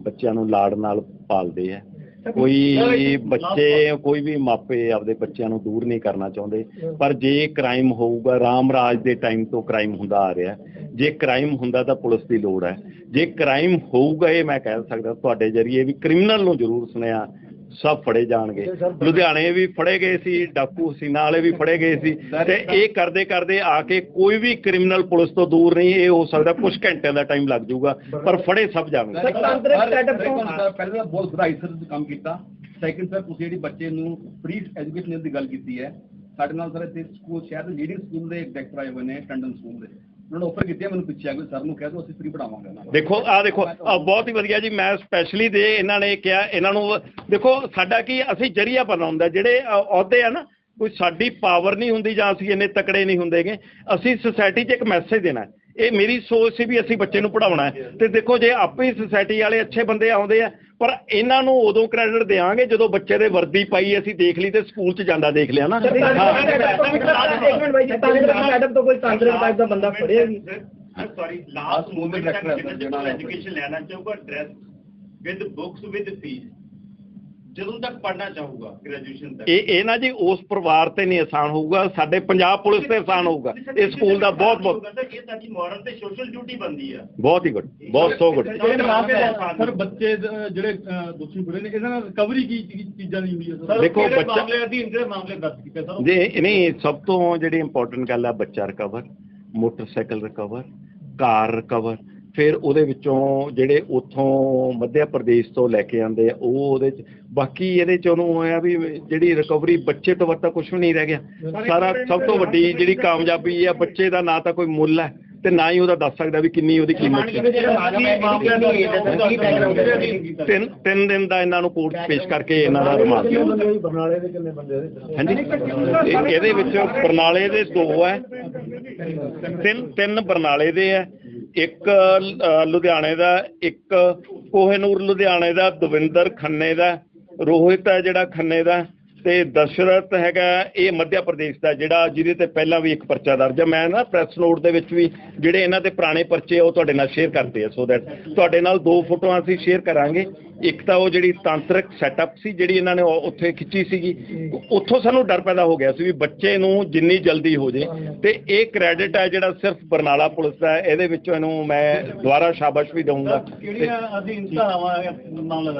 ਬੱਚਿਆਂ ਨੂੰ ਲਾੜ ਨਾਲ ਪਾਲਦੇ ਆ। ਕੋਈ ਬੱਚੇ, ਕੋਈ ਵੀ ਮਾਪੇ ਆਪਦੇ ਬੱਚਿਆਂ ਨੂੰ ਦੂਰ ਨਹੀਂ ਕਰਨਾ ਚਾਹੁੰਦੇ। ਪਰ ਜੇ ਕ੍ਰਾਈਮ ਹੋਊਗਾ, ਰਾਮ ਰਾਜ ਦੇ ਟਾਈਮ ਤੋਂ ਕ੍ਰਾਈਮ ਹੁੰਦਾ ਆ ਰਿਹਾ। ਜੇ ਕ੍ਰਾਈਮ ਹੁੰਦਾ ਤਾਂ ਪੁਲਿਸ ਦੀ ਲੋੜ ਹੈ। ਜੇ ਕ੍ਰਾਈਮ ਹੋਊਗਾ, ਇਹ ਮੈਂ ਕਹਿ ਸਕਦਾ, ਤੁਹਾਡੇ ਜਰੀਏ ਵੀ ਕ੍ਰਿਮੀਨਲ ਨੂੰ ਜ਼ਰੂਰ ਸੁਣਿਆ। ਸਭ ਫੜੇ ਜਾਣਗੇ। ਲੁਧਿਆਣੇ ਵੀ ਫੜੇ ਗਏ ਸੀ ਡਾਕੂ ਸੀਨਾ ਵਾਲੇ ਵੀ ਫੜੇ ਗਏ ਸੀ। ਤੇ ਇਹ ਕਰਦੇ ਕਰਦੇ ਆ ਕੇ ਕੋਈ ਵੀ ਕ੍ਰਿਮੀਨਲ ਪੁਲਿਸ ਤੋਂ ਦੂਰ ਨਹੀਂ ਇਹ ਹੋ ਸਕਦਾ ਕੁਝ ਘੰਟਿਆਂ ਦਾ ਟਾਈਮ ਲੱਗ ਜਾਊਗਾ ਪਰ ਫੜੇ ਸਭ ਜਾਣਗੇ। ਪਹਿਲਾਂ ਤਾਂ ਬਹੁਤ ਵਧਾਈ ਸਰ ਤੁਸੀਂ ਕੰਮ ਕੀਤਾ। ਸੈਕਿੰਡ ਸਰ ਤੁਸੀਂ ਜਿਹੜੀ ਬੱਚੇ ਨੂੰ ਫ੍ਰੀ ਐਜੂਕੇਸ਼ਨ ਦੀ ਗੱਲ ਕੀਤੀ ਹੈ ਸਾਡੇ ਨਾਲ ਸਰ ਇੱਥੇ ਸਕੂਲ ਸ਼ਹਿਰ ਦੇ ਲੀਡਿੰਗ ਸਕੂਲ ਦੇ ਡਾਇਰੈਕਟਰ ਆਏ ਹੋਏ ਨੇ ਟੰਡਨ ਸਕੂਲ ਦੇ। ਉਹਨਾਂ ਨੇ ਆਫਰ ਕੀਤੀ ਹੈ ਮੈਨੂੰ ਪਿੱਛੇ ਆ ਕੇ ਸਰ ਨੂੰ ਕਹਿ ਦਿਓ ਅਸੀਂ ਫ੍ਰੀ ਪੜਾਵਾਂਗੇ ਉਹਨਾਂ ਨੂੰ ਦੇਖੋ ਆ ਦੇਖੋ ਆਹ ਬਹੁਤ ਹੀ ਵਧੀਆ ਜੀ ਮੈਂ ਸਪੈਸ਼ਲੀ ਦੇ ਇਹਨਾਂ ਨੇ ਕਿਹਾ ਇਹਨਾਂ ਨੂੰ ਦੇਖੋ ਸਾਡਾ ਕੀ ਅਸੀਂ ਜਰੀਆ ਬਣਾਉਂਦਾ ਜਿਹੜੇ ਅਹੁਦੇ ਆ ਨਾ ਕੋਈ ਸਾਡੀ ਪਾਵਰ ਨਹੀਂ ਹੁੰਦੀ ਜਾਂ ਅਸੀਂ ਇੰਨੇ ਤਕੜੇ ਨਹੀਂ ਹੁੰਦੇਗੇ ਅਸੀਂ ਸੁਸਾਇਟੀ 'ਚ ਇੱਕ ਮੈਸੇਜ ਦੇਣਾ। ਇਹ ਮੇਰੀ ਸੋਚ ਸੀ ਵੀ ਅਸੀਂ ਬੱਚੇ ਨੂੰ ਪੜਾਉਣਾ ਤੇ ਦੇਖੋ ਜੇ ਆਪੇ ਹੀ ਸੁਸਾਇਟੀ ਵਾਲੇ ਅੱਛੇ ਬੰਦੇ ਆਉਂਦੇ ਆ ਪਰ ਇਹਨਾਂ ਨੂੰ ਉਦੋਂ ਕ੍ਰੈਡਿਟ ਦੇਵਾਂਗੇ ਜਦੋਂ ਬੱਚੇ ਦੇ ਵਰਦੀ ਪਾਈ ਅਸੀਂ ਦੇਖ ਲਈ ਤੇ ਸਕੂਲ 'ਚ ਜਾਂਦਾ ਦੇਖ ਲਿਆ ਨਾ ਮੈਡਮ ਤੋਂ ਕੋਈ ਟਾਈਪ ਦਾ ਬੰਦਾ ਫੜਿਆ ਵੀ ਤੱਕ ਹੈ ਜਿਹੜਾ ਜਿਹੜਾ education ਲੈਣਾ ਚਾਹੂਗਾ dress with books with fees ਜਦੋਂ ਤੱਕ ਪੜ੍ਹਨਾ ਚਾਹੂਗਾ ਗ੍ਰੈਜੂਏਸ਼ਨ ਤੱਕ। ਇਹ ਇਹ ਨਾ ਜੀ ਉਸ ਪਰਿਵਾਰ ਤੇ ਨਹੀਂ ਆਸਾਨ ਹੋਊਗਾ ਸਾਡੇ ਪੰਜਾਬ ਪੁਲਿਸ ਤੇ ਆਸਾਨ ਹੋਊਗਾ। ਇਹ ਸਕੂਲ ਦਾ ਬਹੁਤ ਬਹੁਤ ਇਹ ਸਾਡੀ ਮੋਰਲ ਤੇ ਸੋਸ਼ਲ ਡਿਊਟੀ ਬਣਦੀ ਆ। ਬਹੁਤ ਹੀ ਗੁੱਡ ਬਹੁਤ ਸੋ ਗੁੱਡ ਸਰ ਬੱਚੇ ਦ- ਜਿਹੜੇ ਦੋਸ਼ੀ ਫੜੇ ਨੇ ਇਹਨਾਂ ਨਾਲ ਰਿਕਵਰੀ ਕੀ ਚੀਜ਼ਾਂ ਦੀ ਹੋਈ ਹੈ ਸਰ? ਦੇਖੋ, ਬੱਚਾ- ਮਾਮਲੇ ਅਧੀਨ ਜਿਹੜੇ ਮਾਮਲੇ ਦਰਜ ਕੀਤੇ ਸਰ। ਜੇ ਨਹੀਂ ਸਭ ਤੋਂ ਜਿਹੜੀ ਇੰਪੋਰਟੈਂਟ ਗੱਲ ਆ ਬੱਚਾ recover motorcycle recover car recover ਫਿਰ ਉਹਦੇ ਵਿੱਚੋਂ ਜਿਹੜੇ ਉੱਥੋਂ ਮੱਧ ਪ੍ਰਦੇਸ਼ ਤੋਂ ਲੈ ਕੇ ਆਂਦੇ ਆ ਉਹ ਉਹਦੇ ਚ ਬਾਕੀ ਇਹਦੇ ਚ ਉਹਨੂੰ ਹੋਇਆ ਵੀ ਜਿਹੜੀ ਰਿਕਵਰੀ ਬੱਚੇ ਤੋਂ ਵੱਧ ਤਾਂ ਕੁਝ ਵੀ ਨਹੀਂ ਰਹਿ ਗਿਆ। ਸਾਰਾ ਸਭ ਤੋਂ ਵੱਡੀ ਜਿਹੜੀ ਕਾਮਯਾਬੀ ਆ ਬੱਚੇ ਦਾ ਨਾ ਤਾਂ ਕੋਈ ਮੁੱਲ ਹੈ ਤੇ ਨਾ ਹੀ ਉਹਦਾ ਦੱਸ ਸਕਦਾ ਵੀ ਕਿੰਨੀ ਉਹਦੀ ਕੀਮਤ ਹੈ ਤਿੰਨ ਤਿੰਨ ਦਿਨ ਦਾ ਇਹਨਾਂ ਨੂੰ ਕੋਰਟ 'ਚ ਪੇਸ਼ ਕਰਕੇ ਇਹਨਾਂ ਦਾ ਰਿਮਾਂਡ ਬਰਨਾਲੇ ਦੇ ਕਿੰਨੇ ਬੰਦੇ ਉਹਦੇ ਹਾਂਜੀ। ਇਹ- ਇਹਦੇ ਵਿੱਚ ਬਰਨਾਲੇ ਦੇ ਦੋ ਹੈ। ਤਿੰਨ ਤਿੰਨ ਬਰਨਾਲੇ ਦੇ ਹੈ। ਇੱਕ ਲੁਧਿਆਣੇ ਦਾ, ਇੱਕ ਕੋਹੇਨੂਰ ਲੁਧਿਆਣੇ ਦਾ, ਦਵਿੰਦਰ ਖੰਨੇ ਦਾ, ਰੋਹਿਤ ਹੈ ਜਿਹੜਾ ਖੰਨੇ ਦਾ। ਤੇ ਦਸ਼ਰਤ ਹੈਗਾ ਇਹ ਮੱਧਿਆ ਪ੍ਰਦੇਸ਼ ਦਾ, ਜਿਹੜਾ ਜਿਹਦੇ ਤੇ ਪਹਿਲਾਂ ਵੀ ਇੱਕ ਪਰਚਾ ਦਰਜ ਹੈ ਮੈਂ ਨਾ ਪ੍ਰੈਸ ਨੋਟ ਦੇ ਵਿੱਚ ਵੀ ਜਿਹੜੇ ਇਹਨਾਂ ਦੇ ਪੁਰਾਣੇ ਪਰਚੇ ਉਹ ਤੁਹਾਡੇ ਨਾਲ ਸ਼ੇਅਰ ਕਰਦੇ ਆ। ਸੋ ਦੈਟ ਤੁਹਾਡੇ ਨਾਲ ਦੋ ਫੋਟੋਆਂ ਅਸੀਂ ਸ਼ੇਅਰ ਕਰਾਂਗੇ। ਇੱਕ ਤਾਂ ਉਹ ਜਿਹੜੀ ਤਾਂਤਰਿਕ ਸੈਟਅਪ ਸੀ, ਜਿਹੜੀ ਇਹਨਾਂ ਨੇ ਉੱਥੇ ਖਿੱਚੀ ਸੀਗੀ। ਉੱਥੋਂ ਸਾਨੂੰ ਡਰ ਪੈਦਾ ਹੋ ਗਿਆ ਸੀ ਵੀ ਬੱਚੇ ਨੂੰ ਜਿੰਨੀ ਜਲਦੀ ਹੋ ਜੇ। ਤੇ ਇਹ ਕ੍ਰੈਡਿਟ ਹੈ ਜਿਹੜਾ ਸਿਰਫ ਬਰਨਾਲਾ ਪੁਲਿਸ ਦਾ ਇਹਦੇ ਵਿੱਚੋਂ ਇਹਨੂੰ ਮੈਂ ਦੁਬਾਰਾ ਸ਼ਾਬਾਸ਼ ਵੀ ਦਊਂਗਾ। ਕਿਹੜੀਆਂ ਅਧੀਨ ਧਾਰਾਵਾਂ ਮਾਮਲਾ